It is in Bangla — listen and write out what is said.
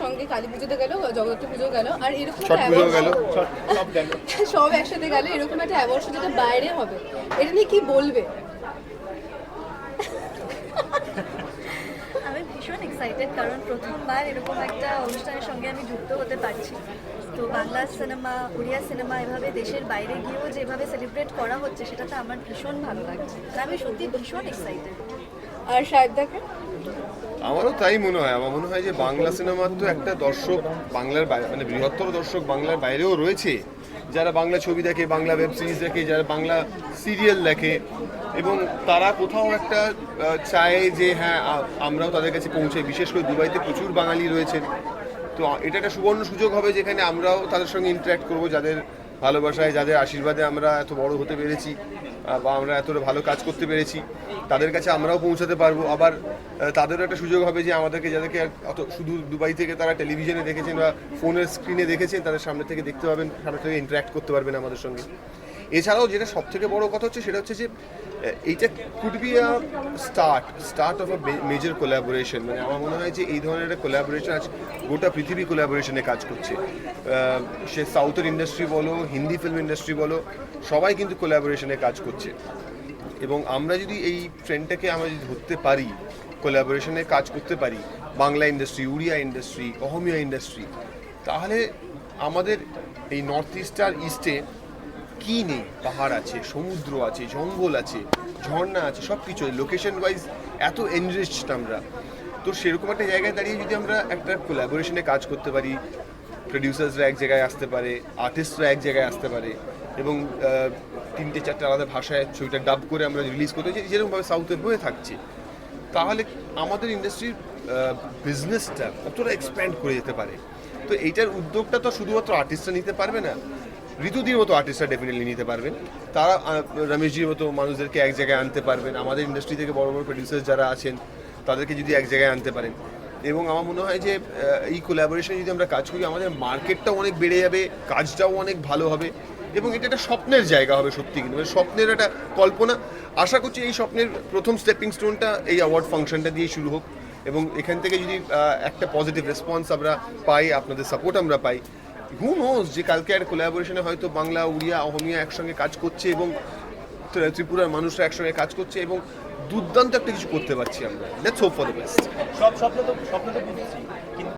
সঙ্গে কালী পুজোতে গেল জগদ্ধাত্রী পুজো গেল আর এরকম একটা পুজো award সব একসাথে গেল এরকম একটা অ্যাওয়ার্ড যেটা বাইরে হবে এটা নিয়ে কি বলবে? আমি ভীষণ এক্সাইটেড কারণ প্রথমবার এরকম একটা অনুষ্ঠানের সঙ্গে আমি যুক্ত হতে পারছি। তো বাংলা সিনেমা উড়িয়া সিনেমা এভাবে দেশের বাইরে গিয়েও যেভাবে সেলিব্রেট করা হচ্ছে সেটাতে আমার ভীষণ ভালো লাগছে। আমি সত্যি ভীষণ এক্সাইটেড আর সাহেব দেখে আমারও তাই মনে হয়। আমার মনে হয় যে বাংলা সিনেমার তো একটা দর্শক বাংলার মানে বৃহত্তর দর্শক বাংলার বাইরেও রয়েছে। যারা বাংলা ছবি দেখে, বাংলা ওয়েব সিরিজ দেখে, যারা বাংলা সিরিয়াল দেখে, এবং তারা কোথাও একটা চায় যে হ্যাঁ আমরাও তাদের কাছে পৌঁছাই। বিশেষ করে দুবাইতে প্রচুর বাঙালি রয়েছেন তো এটা একটা সুবর্ণ সুযোগ হবে যেখানে আমরাও তাদের সঙ্গে ইন্টারাক্ট করব, যাদের ভালোবাসায়, যাদের আশীর্বাদে আমরা এত বড় হতে পেরেছি। বা আমরা এতটা ভালো কাজ করতে পেরেছি, তাদের কাছে আমরাও পৌঁছাতে পারব। আবার তাদেরও একটা সুযোগ হবে যে আমাদেরকে যাদেরকে অত, শুধু দুবাই থেকে তারা টেলিভিশনে দেখেছেন বা ফোনের স্ক্রিনে দেখেছেন, তাদের সামনে থেকে দেখতে পাবেন, সামনে থেকে ইন্টারাক্ট করতে পারবেন আমাদের সঙ্গে। এছাড়াও যেটা সব থেকে বড় কথা হচ্ছে, সেটা হচ্ছে যে এইটা could be a start start of a major collaboration মানে আমার মনে হয় যে এই ধরনের একটা কোলাবোরেশন আজ গোটা পৃথিবী কোলাবোরেশনে কাজ করছে। সে সাউথের ইন্ডাস্ট্রি বলো, হিন্দি ফিল্ম ইন্ডাস্ট্রি বলো, সবাই কিন্তু কোলাবোরেশনে কাজ করছে। এবং আমরা যদি এই ট্রেন্ডটাকে আমরা যদি ধরতে পারি কোলাবোরেশনে কাজ করতে পারি, Bangla industry Odia industry Asomiya industry তাহলে আমাদের এই নর্থ ইস্ট আর ইস্টে কী নেই? পাহাড় আছে, সমুদ্র আছে, জঙ্গল আছে, ঝর্ণা আছে সব কিছু লোকেশন ওয়াইজ এত এনরিচড আমরা। তো সেরকম একটা জায়গায় দাঁড়িয়ে যদি আমরা একটা কোলাবোরেশনে কাজ করতে পারি প্রডিউসার্সরা এক জায়গায় আসতে পারে আর্টিস্টরা এক জায়গায় আসতে পারে, এবং তিনটে চারটে আলাদা ভাষায় ছবিটা ডাব করে আমরা রিলিজ করতে চাই, যেরকমভাবে সাউথের হয়ে থাকছে। তাহলে আমাদের ইন্ডাস্ট্রির বিজনেসটা কতটা এক্সপ্যান্ড করে যেতে পারে? তো এইটার উদ্যোগটা তো শুধুমাত্র আর্টিস্টরা নিতে পারবে না, ঋতুদির মতো আর্টিস্টরা ডেফিনেটলি নিতে পারবেন। তারা রমেশজির মতো মানুষদেরকে এক জায়গায় আনতে পারবেন। আমাদের ইন্ডাস্ট্রি থেকে বড় বড় প্রডিউসার যারা আছেন, তাদেরকে যদি এক জায়গায় আনতে পারেন এবং আমার মনে হয় যে এই কোলাবোরেশনে যদি আমরা কাজ করি, আমাদের মার্কেটটাও অনেক বেড়ে যাবে, কাজটাও অনেক ভালো হবে এবং এটা একটা স্বপ্নের জায়গা হবে সত্যি কিন্তু। মানে স্বপ্নের একটা কল্পনা। আশা করছি এই স্বপ্নের প্রথম স্টেপিং স্টোনটা এই অ্যাওয়ার্ড ফাংশনটা দিয়ে শুরু হোক এবং এখান থেকে যদি একটা পজিটিভ রেসপন্স আমরা পাই, আপনাদের সাপোর্ট আমরা পাই হু নোজ যে কালকে একটা কোলাবোরেশনে হয়তো বাংলা, উড়িয়া, অহমিয়া একসঙ্গে কাজ করছে এবং ত্রিপুরার মানুষরা একসঙ্গে কাজ করছে এবং দুর্দান্ত একটা কিছু করতে পারছি আমরা। Let's hope for the best সব স্বপ্ন তো স্বপ্ন তো বুঝছি